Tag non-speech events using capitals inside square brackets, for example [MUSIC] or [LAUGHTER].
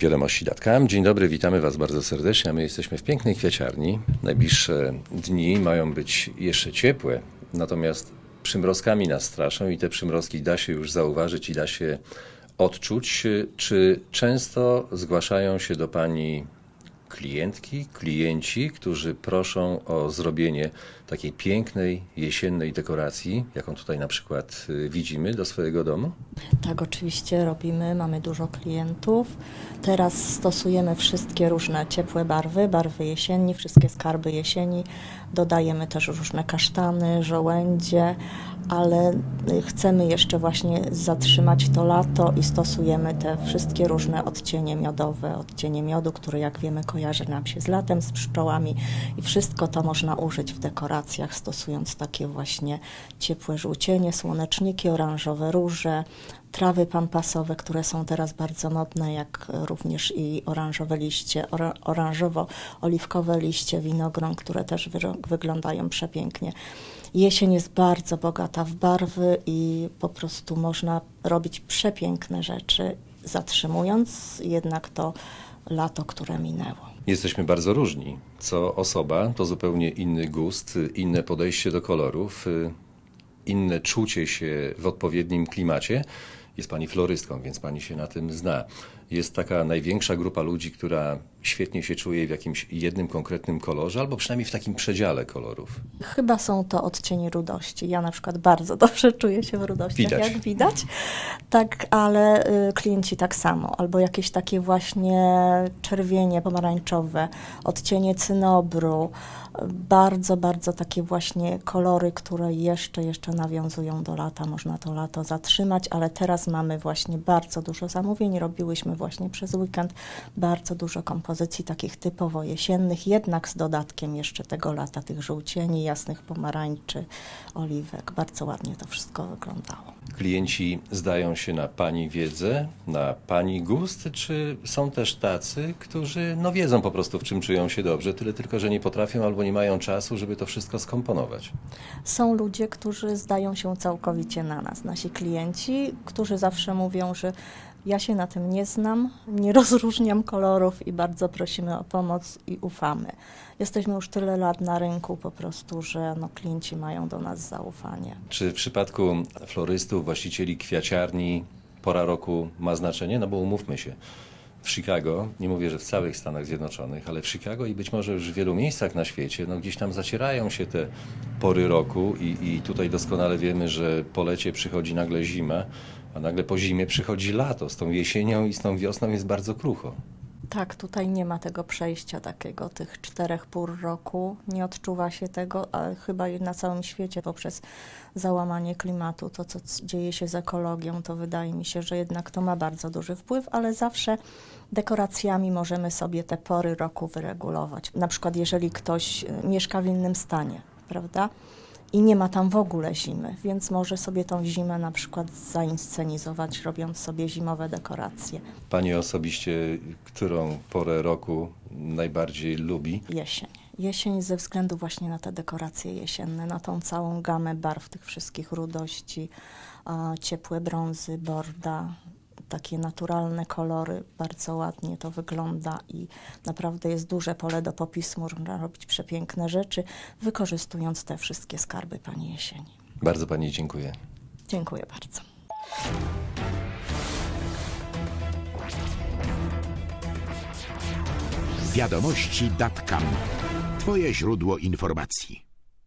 Wiadomości datkam. Dzień dobry, witamy Was bardzo serdecznie. My jesteśmy w pięknej kwiaciarni. Najbliższe dni mają być jeszcze ciepłe, natomiast przymrozkami nas straszą i te przymrozki da się już zauważyć i da się odczuć. Czy często zgłaszają się do Pani klientki, klienci, którzy proszą o zrobienie takiej pięknej jesiennej dekoracji, jaką tutaj na przykład y, widzimy do swojego domu? Tak, oczywiście robimy, mamy dużo klientów. Teraz stosujemy wszystkie różne ciepłe barwy, barwy jesieni, wszystkie skarby jesieni. Dodajemy też różne kasztany, żołędzie, ale y, chcemy jeszcze właśnie zatrzymać to lato i stosujemy te wszystkie różne odcienie miodowe, odcienie miodu, który jak wiemy kojarzy nam się z latem, z pszczołami i wszystko to można użyć w dekoracjach, stosując takie właśnie ciepłe żółcienie, słoneczniki, oranżowe róże, trawy pampasowe, które są teraz bardzo modne, jak również i oranżowe liście, ora- oranżowo-oliwkowe liście winogron, które też wyglądają przepięknie. Jesień jest bardzo bogata w barwy i po prostu można robić przepiękne rzeczy, zatrzymując jednak to lato, które minęło. Jesteśmy bardzo różni. Co osoba to zupełnie inny gust, inne podejście do kolorów, y, inne czucie się w odpowiednim klimacie. Jest pani florystką, więc pani się na tym zna. Jest taka największa grupa ludzi, która świetnie się czuje w jakimś jednym konkretnym kolorze, albo przynajmniej w takim przedziale kolorów. Chyba są to odcienie rudości. Ja na przykład bardzo [LAUGHS] dobrze czuję się w rudościach, Widać. jak widać. Tak, ale y, klienci tak samo. Albo jakieś takie właśnie czerwienie pomarańczowe, odcienie cynobru. Bardzo, bardzo takie właśnie kolory, które jeszcze, jeszcze nawiązują do lata. Można to lato zatrzymać, ale teraz mamy właśnie bardzo dużo zamówień. Robiłyśmy właśnie przez weekend bardzo dużo kompozycji takich typowo jesiennych, jednak z dodatkiem jeszcze tego lata, tych żółcieni, jasnych pomarańczy, oliwek. Bardzo ładnie to wszystko wyglądało. Klienci zdają się na pani wiedzę, na pani gust, czy są też tacy, którzy no wiedzą po prostu, w czym czują się dobrze, tyle tylko, że nie potrafią albo nie mają czasu, żeby to wszystko skomponować. Są ludzie, którzy zdają się całkowicie na nas, nasi klienci, którzy zawsze mówią, że ja się na tym nie znam, nie [LAUGHS] rozróżniam kolorów i bardzo prosimy o pomoc i ufamy. Jesteśmy już tyle lat na rynku po prostu, że no, klienci mają do nas zaufanie. Czy w przypadku florystów, właścicieli kwiaciarni pora roku ma znaczenie? No bo umówmy się, w Chicago, nie mówię, że w całych Stanach Zjednoczonych, ale w Chicago i być może już w wielu miejscach na świecie, no gdzieś tam zacierają się te pory roku i, i tutaj doskonale wiemy, że po lecie przychodzi nagle zima, a nagle po zimie przychodzi lato. Z tą jesienią i z tą wiosną jest bardzo krucho. Tak, tutaj nie ma tego przejścia takiego, tych czterech pór roku. Nie odczuwa się tego, a chyba na całym świecie poprzez załamanie klimatu, to co dzieje się z ekologią, to wydaje mi się, że jednak to ma bardzo duży wpływ, ale zawsze dekoracjami możemy sobie te pory roku wyregulować. Na przykład jeżeli ktoś y, mieszka w innym stanie, prawda? I nie ma tam w ogóle zimy, więc może sobie tą zimę na przykład zainscenizować, robiąc sobie zimowe dekoracje. Pani osobiście, którą porę roku najbardziej lubi? Jesień. Jesień ze względu właśnie na te dekoracje jesienne, na tą całą gamę barw tych wszystkich rudości, ciepłe brązy, borda, takie naturalne kolory, bardzo ładnie to wygląda i naprawdę jest duże pole do popisu, można robić przepiękne rzeczy, wykorzystując te wszystkie skarby Pani Jesieni. Bardzo Pani dziękuję. Dziękuję bardzo. Wiadomości.com. Twoje źródło informacji.